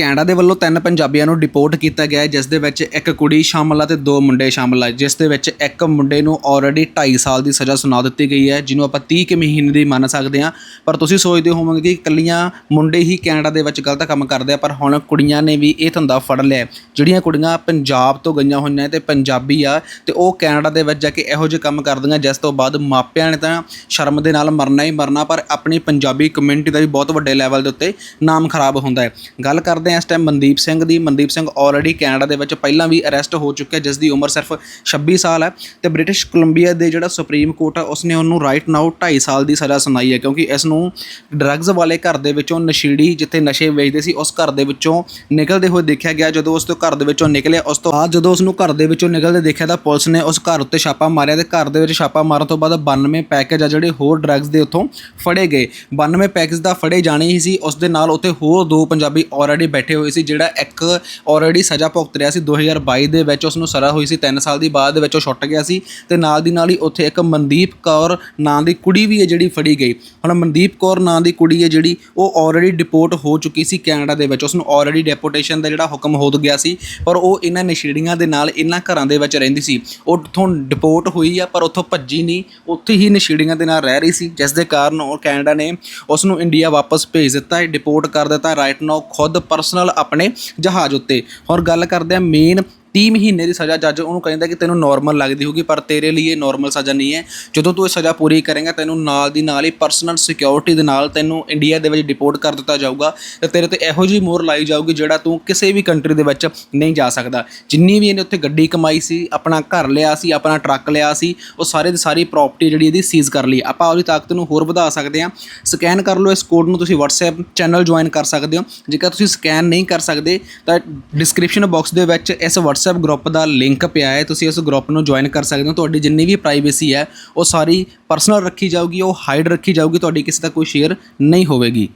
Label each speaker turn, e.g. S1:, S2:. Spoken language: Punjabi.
S1: ਕੈਨੇਡਾ ਦੇ ਵੱਲੋਂ ਤਿੰਨ ਪੰਜਾਬੀਆਂ ਨੂੰ ਡਿਪੋਰਟ ਕੀਤਾ ਗਿਆ ਹੈ, ਜਿਸ ਦੇ ਵਿੱਚ ਇੱਕ ਕੁੜੀ ਸ਼ਾਮਲ ਆ ਤੇ ਦੋ ਮੁੰਡੇ ਸ਼ਾਮਲ ਆ, ਜਿਸ ਦੇ ਵਿੱਚ ਇੱਕ ਮੁੰਡੇ ਨੂੰ ਆਲਰੇਡੀ 2.5 ਸਾਲ ਦੀ ਸਜ਼ਾ ਸੁਣਾ ਦਿੱਤੀ ਗਈ ਹੈ, ਜਿਹਨੂੰ ਆਪਾਂ 30 ਕੁ ਮਹੀਨੇ ਦੀ ਮੰਨ ਸਕਦੇ ਹਾਂ। ਪਰ ਤੁਸੀਂ ਸੋਚਦੇ ਹੋਵੋਗੇ ਕਿ ਇਕੱਲੀਆਂ ਮੁੰਡੇ ਹੀ ਕੈਨੇਡਾ ਦੇ ਵਿੱਚ ਗਲਤ ਕੰਮ ਕਰਦੇ ਆ, ਪਰ ਹੁਣ ਕੁੜੀਆਂ ਨੇ ਵੀ ਇਹ ਧੰਦਾ ਫੜ ਲਿਆ ਜਿਹੜੀਆਂ ਕੁੜੀਆਂ ਪੰਜਾਬ ਤੋਂ ਗਈਆਂ ਹੋਈਆਂ ਤੇ ਪੰਜਾਬੀ ਆ, ਤੇ ਉਹ ਕੈਨੇਡਾ ਦੇ ਵਿੱਚ ਜਾ ਕੇ ਇਹੋ ਜਿਹੇ ਕੰਮ ਕਰਦੀਆਂ, ਜਿਸ ਤੋਂ ਬਾਅਦ ਮਾਪਿਆਂ ਨੇ ਤਾਂ ਸ਼ਰਮ ਦੇ ਨਾਲ ਮਰਨਾ ਹੀ ਮਰਨਾ, ਪਰ ਆਪਣੀ ਪੰਜਾਬੀ ਕਮਿਊਨਿਟੀ ਦਾ ਵੀ ਬਹੁਤ ਵੱਡੇ ਲੈਵਲ ਦੇ ਉੱਤੇ ਨਾਮ ਖਰਾਬ ਹੁੰਦਾ ਹੈ। ਗੱਲ ਕਰਦੇ ਹਾਂ ਇਸ ਟਾਈਮ ਮਨਦੀਪ ਸਿੰਘ ਦੀ। ਮਨਦੀਪ ਸਿੰਘ ਆਲਰੇਡੀ ਕੈਨੇਡਾ ਦੇ ਵਿੱਚ ਪਹਿਲਾਂ ਵੀ ਅਰੈਸਟ ਹੋ ਚੁੱਕਿਆ, ਜਿਸ ਦੀ ਉਮਰ ਸਿਰਫ 26 ਸਾਲ ਹੈ ਤੇ ਬ੍ਰਿਟਿਸ਼ ਕੋਲੰਬੀਆ ਦੇ ਜਿਹੜਾ ਸੁਪਰੀਮ ਕੋਰਟ ਆ, ਉਸਨੇ ਉਹਨੂੰ ਰਾਈਟ ਨਾਓ 2.5 ਸਾਲ ਦੀ ਸਜ਼ਾ ਸੁਣਾਈ ਹੈ, ਕਿਉਂਕਿ ਇਸ ਨੂੰ ਡਰੱਗਸ ਵਾਲੇ ਘਰ ਦੇ ਵਿੱਚੋਂ ਨਸ਼ੀੜੀ ਜਿੱਥੇ ਨਸ਼ੇ ਵੇਚਦੇ ਸੀ, ਉਸ ਘਰ ਦੇ ਵਿੱਚੋਂ ਨਿਕਲਦੇ ਹੋਏ ਦੇਖਿਆ ਗਿਆ। ਜਦੋਂ ਉਸ ਤੋਂ ਘਰ ਦੇ ਵਿੱਚੋਂ ਨਿਕਲਿਆ, ਉਸ ਤੋਂ ਬਾਅਦ ਜਦੋਂ ਉਸ ਨੂੰ ਘਰ ਦੇ ਵਿੱਚੋਂ ਨਿਕਲਦੇ ਦੇਖਿਆ ਤਾਂ ਪੁਲਿਸ ਨੇ ਉਸ ਘਰ ਉੱਤੇ ਛਾਪਾ ਮਾਰਿਆ ਤੇ ਘਰ ਦੇ ਵਿੱਚ ਛਾਪਾ ਮਾਰਨ ਤੋਂ ਬਾਅਦ 92 ਪੈਕੇਜ ਆ ਜਿਹੜੇ ਹੋਰ ਡਰੱਗਸ ਦੇ ਉੱਥੋਂ ਫੜੇ ਗਏ। 92 ਪੈਕੇਜ ਦਾ ਫੜੇ ਜਾਣੇ ਹੀ ਸੀ ਉਸ ਦੇ ਨਾਲ ਉੱਥੇ ਹੋਰ ਦੋ ਪੰਜਾਬੀ ਆਲਰੇਡੀ ਬੈਠੇ ਹੋਏ ਸੀ, ਜਿਹੜਾ ਇੱਕ ਆਲਰੇਡੀ ਸਜ਼ਾ ਭੁਗਤ ਰਿਹਾ ਸੀ 2022 ਦੇ ਵਿੱਚ ਉਸ ਨੂੰ ਸਜ਼ਾ ਹੋਈ ਸੀ 3 ਸਾਲ ਦੀ ਬਾਅਦ ਦੇ ਵਿੱਚ ਉਹ ਛੁੱਟ ਗਿਆ ਸੀ ਤੇ ਨਾਲ ਦੀ ਨਾਲ ਹੀ ਉੱਥੇ ਇੱਕ ਮਨਦੀਪ ਕੌਰ ਨਾਂ ਦੀ ਕੁੜੀ ਵੀ ਹੈ ਜਿਹੜੀ ਫੜੀ ਗਈ। ਹੁਣ ਮਨਦੀਪ ਕੌਰ ਨਾਂ ਦੀ ਕੁੜੀ ਹੈ ਜਿਹੜੀ, ਉਹ ਆਲਰੇਡੀ ਡਿਪੋਰਟ ਹੋ ਚੁੱਕੀ ਸੀ ਕੈਨੇਡਾ ਦੇ ਵਿੱਚ ਉਸ ਨੂੰ ਆਲਰੇਡੀ ਡੈਪੋਟੇਸ਼ਨ ਦਾ ਜਿਹੜਾ ਹੁਕਮ ਹੋ ਗਿਆ ਸੀ, ਪਰ ਉਹ ਇਹਨਾਂ ਨਸ਼ੇੜੀਆਂ ਦੇ ਨਾਲ ਇਹਨਾਂ ਘਰਾਂ ਦੇ ਵਿੱਚ ਰਹਿੰਦੀ ਸੀ। ਉਹ ਉੱਥੋਂ ਡਿਪੋਰਟ ਹੋਈ ਆ, ਪਰ ਉੱਥੋਂ ਭੱਜੀ ਨਹੀਂ, ਉੱਥੇ ਹੀ ਨਸ਼ੇੜੀਆਂ ਦੇ ਨਾਲ ਰਹਿ ਰਹੀ ਸੀ, ਜਿਸ ਦੇ ਕਾਰਨ ਉਹ ਕੈਨੇਡਾ ਨੇ ਉਸ ਨੂੰ ਇੰਡੀਆ ਵਾਪਸ ਭੇਜ ਦਿੱਤਾ ਹੈ ਡਿਪੋਰਟ ਕਰ ਦਿੱਤਾ ਰਾਈਟ ਨਾਓ ਖੁਦ ਪਰ ਪਰਸਨਲ ਆਪਣੇ ਜਹਾਜ਼ ਉੱਤੇ। ਹੋਰ ਗੱਲ ਕਰਦੇ ਆ ਮੇਨ 30 ਮਹੀਨੇ ਦੀ ਸਜ਼ਾ ਜੱਜ ਉਹਨੂੰ ਕਹਿੰਦਾ ਕਿ ਤੈਨੂੰ ਨਾਰਮਲ ਲੱਗਦੀ ਹੋਗੀ ਪਰ ਤੇਰੇ ਲਈ ਇਹ ਨਾਰਮਲ ਸਜ਼ਾ ਨਹੀਂ ਹੈ। ਜਦੋਂ ਤੂੰ ਇਹ ਸਜ਼ਾ ਪੂਰੀ ਕਰੇਂਗਾ, ਤੈਨੂੰ ਨਾਲ ਦੀ ਨਾਲ ਹੀ ਪਰਸਨਲ ਸਿਕਿਉਰਿਟੀ ਦੇ ਨਾਲ ਤੈਨੂੰ ਇੰਡੀਆ ਦੇ ਵਿੱਚ ਡਿਪੋਰਟ ਕਰ ਦਿੱਤਾ ਜਾਊਗਾ। ਤੇ ਤੇਰੇ ਤੇ ਇਹੋ ਜਿਹੀ ਮੋਹਰ ਲਾਈ ਜਾਊਗੀ ਜਿਹੜਾ ਤੂੰ ਕਿਸੇ ਵੀ ਕੰਟਰੀ ਦੇ ਵਿੱਚ ਨਹੀਂ ਜਾ ਸਕਦਾ। ਜਿੰਨੀ ਵੀ ਇਹਨੇ ਉੱਥੇ ਗੱਡੀ ਕਮਾਈ ਸੀ, ਆਪਣਾ ਘਰ ਲਿਆ ਸੀ, ਆਪਣਾ ਟਰੱਕ ਲਿਆ ਸੀ, ਉਹ ਸਾਰੇ ਦੀ ਸਾਰੀ ਪ੍ਰਾਪਰਟੀ ਜਿਹੜੀ ਇਹਦੀ ਸੀਜ਼ ਕਰ ਲਈ। ਆਪਾਂ ਉਹਦੀ ਤਾਕਤ ਨੂੰ ਹੋਰ ਵਧਾ ਸਕਦੇ ਹਾਂ। ਸਕੈਨ ਕਰ ਲਓ ਇਸ ਕੋਡ ਨੂੰ, ਤੁਸੀਂ WhatsApp ਚੈਨਲ ਜੁਆਇਨ ਕਰ ਸਕਦੇ ਹੋ। ਜੇਕਰ ਤੁਸੀਂ ਸਕੈਨ ਨਹੀਂ ਕਰ ਸਕਦੇ, ਤਾਂ ਡਿਸਕ੍ਰਿਪਸ਼ਨ ਬਾਕਸ ਦੇ ਵਿੱਚ ਇਸ WhatsApp ਗਰੁੱਪ ਦਾ ਲਿੰਕ ਪਿਆ ਹੈ, ਤੁਸੀਂ ਉਸ ਗਰੁੱਪ ਨੂੰ ਜੁਆਇਨ ਕਰ ਸਕਦੇ ਹੋ। ਤੁਹਾਡੀ ਜਿੰਨੀ ਵੀ ਪ੍ਰਾਈਵੇਸੀ ਹੈ, ਉਹ ਸਾਰੀ ਪਰਸਨਲ ਰੱਖੀ ਜਾਊਗੀ, ਉਹ ਹਾਈਡ ਰੱਖੀ ਜਾਊਗੀ, ਤੁਹਾਡੀ ਕਿਸੇ ਦਾ ਕੋਈ ਸ਼ੇਅਰ ਨਹੀਂ ਹੋਵੇਗੀ।